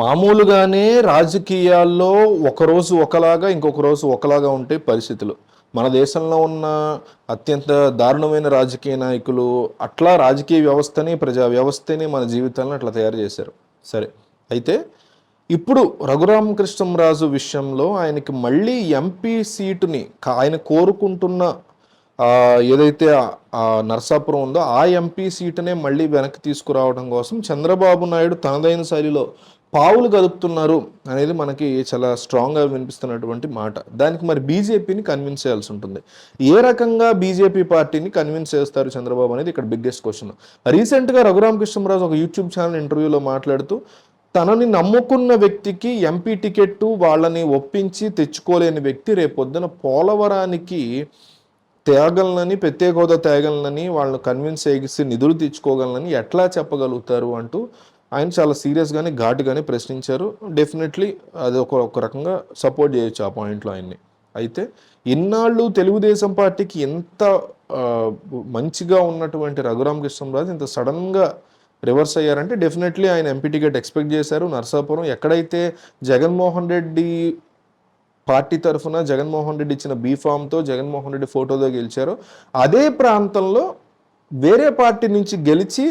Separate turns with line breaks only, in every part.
మామూలుగానే రాజకీయాల్లో ఒకరోజు ఒకలాగా ఇంకొక రోజు ఒకలాగా ఉంటే పరిస్థితులు. మన దేశంలో ఉన్న అత్యంత దారుణమైన రాజకీయ నాయకులు అట్లా రాజకీయ వ్యవస్థని ప్రజా వ్యవస్థని మన జీవితాలను అట్లా తయారు చేశారు. సరే. అయితే ఇప్పుడు రఘురామకృష్ణంరాజు విషయంలో ఆయనకి మళ్ళీ ఎంపీ సీటుని ఆయన కోరుకుంటున్న ఏదైతే నర్సాపురం ఉందో ఆ ఎంపీ సీటునే మళ్ళీ వెనక్కి తీసుకురావడం కోసం చంద్రబాబు నాయుడు తనదైన శైలిలో పావులు కదుపుతున్నారు అనేది మనకి చాలా స్ట్రాంగ్గా వినిపిస్తున్నటువంటి మాట. దానికి మరి బీజేపీని కన్విన్స్ చేయాల్సి ఉంటుంది. ఏ రకంగా బీజేపీ పార్టీని కన్విన్స్ చేస్తారు చంద్రబాబు అనేది ఇక్కడ బిగ్గెస్ట్ క్వశ్చన్ రీసెంట్గా రఘురామకృష్ణరాజు ఒక యూట్యూబ్ ఛానల్ ఇంటర్వ్యూలో మాట్లాడుతూ తనని నమ్ముకున్న వ్యక్తికి ఎంపీ టికెట్ వాళ్ళని ఒప్పించి తెచ్చుకోలేని వ్యక్తి రేపొద్దున పోలవరానికి తేగలనని ప్రత్యేక హోదా తేగలనని వాళ్ళని కన్విన్స్ చేసి నిధులు తెచ్చుకోగలనని ఎట్లా చెప్పగలుగుతారు అంటూ ఆయన చాలా సీరియస్గానే ఘాటుగానే ప్రశ్నించారు. డెఫినెట్లీ అది ఒక ఒక రకంగా సపోర్ట్ చేయొచ్చు ఆ పాయింట్లో ఆయన్ని. అయితే ఇన్నాళ్ళు తెలుగుదేశం పార్టీకి ఎంత మంచిగా ఉన్నటువంటి రఘురామ కృష్ణరాజు ఇంత సడన్గా రివర్స్ అయ్యారంటే డెఫినెట్లీ ఆయన ఎంపీ టికెట్ ఎక్స్పెక్ట్ చేశారు. నర్సాపురం ఎక్కడైతే జగన్మోహన్ రెడ్డి పార్టీ తరఫున జగన్మోహన్ రెడ్డి ఇచ్చిన బీఫామ్తో జగన్మోహన్ రెడ్డి ఫోటోతో గెలిచారో. అదే ప్రాంతంలో వేరే పార్టీ నుంచి గెలిచి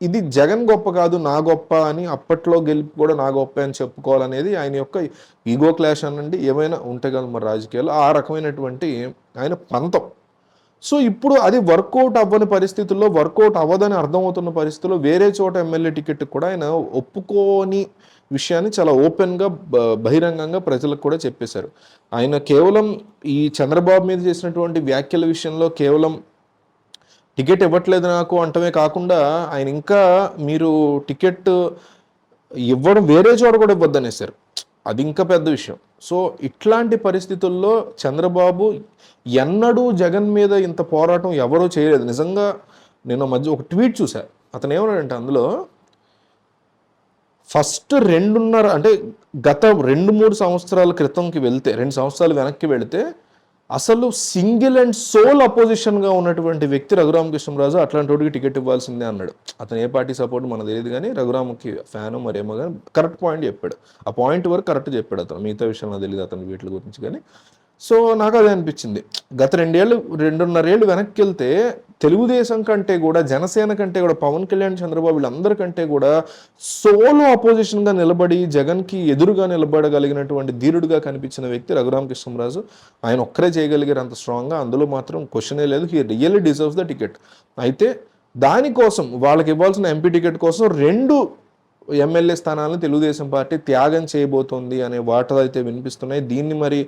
ఇది జగన్ గొప్ప కాదు నా గొప్ప అని అప్పట్లో గెలిపి కూడా నా గొప్ప అని చెప్పుకోవాలనేది ఆయన యొక్క ఈగో క్లాష్ అనండి. ఏమైనా ఉంటే కదా మరి రాజకీయాలు ఆ రకమైనటువంటి ఆయన పంతం. సో ఇప్పుడు అది వర్కౌట్ అవ్వని పరిస్థితుల్లో వర్కౌట్ అవ్వదని అర్థమవుతున్న పరిస్థితుల్లో వేరే చోట ఎమ్మెల్యే టికెట్ కూడా ఆయన ఒప్పుకోని విషయాన్ని చాలా ఓపెన్గా బ- బహిరంగంగా ప్రజలకు కూడా చెప్పేశారు. ఆయన కేవలం ఈ చంద్రబాబు మీద చేసినటువంటి వ్యాఖ్యల విషయంలో కేవలం టికెట్ ఇవ్వట్లేదు నాకు అంటమే కాకుండా ఆయన ఇంకా మీరు టికెట్ ఇవ్వడం వేరే చోట కూడా ఇవ్వద్దనేసారు అది ఇంకా పెద్ద విషయం. సో ఇట్లాంటి పరిస్థితుల్లో చంద్రబాబు ఎన్నడూ జగన్ మీద ఇంత పోరాటం ఎవరూ చేయలేదు. నిజంగా నేను మధ్య ఒక ట్వీట్ చూశాను అతను ఏమన్నాడంటే అందులో ఫస్ట్ రెండున్నర అంటే గత రెండు మూడు సంవత్సరాల క్రితంకి వెళ్తే రెండు సంవత్సరాలు వెనక్కి వెళితే అసలు సింగిల్ అండ్ సోల్ అపోజిషన్గా ఉన్నటువంటి వ్యక్తి రఘురామకృష్ణరాజు అట్లాంటి వాడికి టికెట్ ఇవ్వాల్సిందే అన్నాడు. అతను ఏ పార్టీ సపోర్ట్ మనకు తెలియదు కానీ రఘురామకి ఫ్యాన్ మరేమో కానీ కరెక్ట్ పాయింట్ చెప్పాడు. ఆ పాయింట్ వరకు కరెక్ట్ చెప్పాడు అతను. మిగతా విషయం నాకు తెలియదు అతని వీటి గురించి కానీ. సో నాకు అదే అనిపించింది. గత రెండేళ్ళు రెండున్నరేళ్ళు వెనక్కి వెళ్తే తెలుగుదేశం కంటే కూడా జనసేన కంటే కూడా పవన్ కళ్యాణ్ చంద్రబాబు వీళ్ళందరికంటే కూడా సోలో అపోజిషన్గా నిలబడి జగన్కి ఎదురుగా నిలబడగలిగినటువంటి ధీరుడుగా కనిపించిన వ్యక్తి రఘురామకృష్ణరాజు. ఆయన ఒక్కరే చేయగలిగారు అంత స్ట్రాంగ్గా అందులో మాత్రం క్వశ్చనే లేదు. He really deserves the ticket అయితే దానికోసం వాళ్ళకి ఇవ్వాల్సిన ఎంపీ టికెట్ కోసం రెండు ఎమ్మెల్యే స్థానాలను తెలుగుదేశం పార్టీ త్యాగం చేయబోతోంది అనే వార్తలు అయితే వినిపిస్తున్నాయి. దీన్ని మరి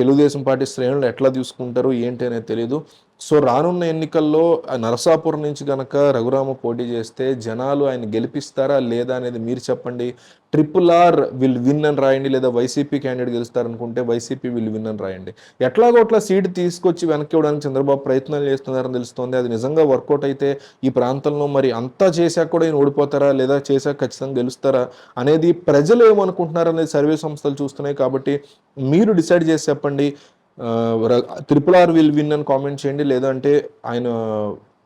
తెలుగుదేశం పార్టీ శ్రేణులు ఎట్లా తీసుకుంటారు ఏంటి అనేది తెలియదు సో రానున్న ఎన్నికల్లో నరసాపురం నుంచి గనక రఘురామ పోటీ చేస్తే జనాలు ఆయన గెలిపిస్తారా లేదా అనేది మీరు చెప్పండి. ట్రిపుల్ ఆర్ విల్ విన్ అని రాయండి లేదా వైసీపీ క్యాండిడేట్ గెలుస్తారనుకుంటే వైసీపీ విల్ విన్ అని రాయండి. ఎట్లాగో అట్లా సీట్ తీసుకొచ్చి వెనక్కి ఇవ్వడానికి చంద్రబాబు ప్రయత్నాలు చేస్తున్నారని తెలుస్తోంది. అది నిజంగా వర్కౌట్ అయితే ఈ ప్రాంతంలో మరి అంతా చేశాక కూడా ఈయన ఓడిపోతారా లేదా చేశాక ఖచ్చితంగా గెలుస్తారా అనేది ప్రజలు ఏమనుకుంటున్నారు అనేది సర్వే సంస్థలు చూస్తున్నాయి. కాబట్టి మీరు డిసైడ్ చేసి చెప్పండి. త్రిపుల్ ఆర్ విల్ విన్ అని కామెంట్ చేయండి లేదంటే ఆయన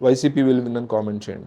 వైసీపీ విల్ విన్ అని కామెంట్ చేయండి.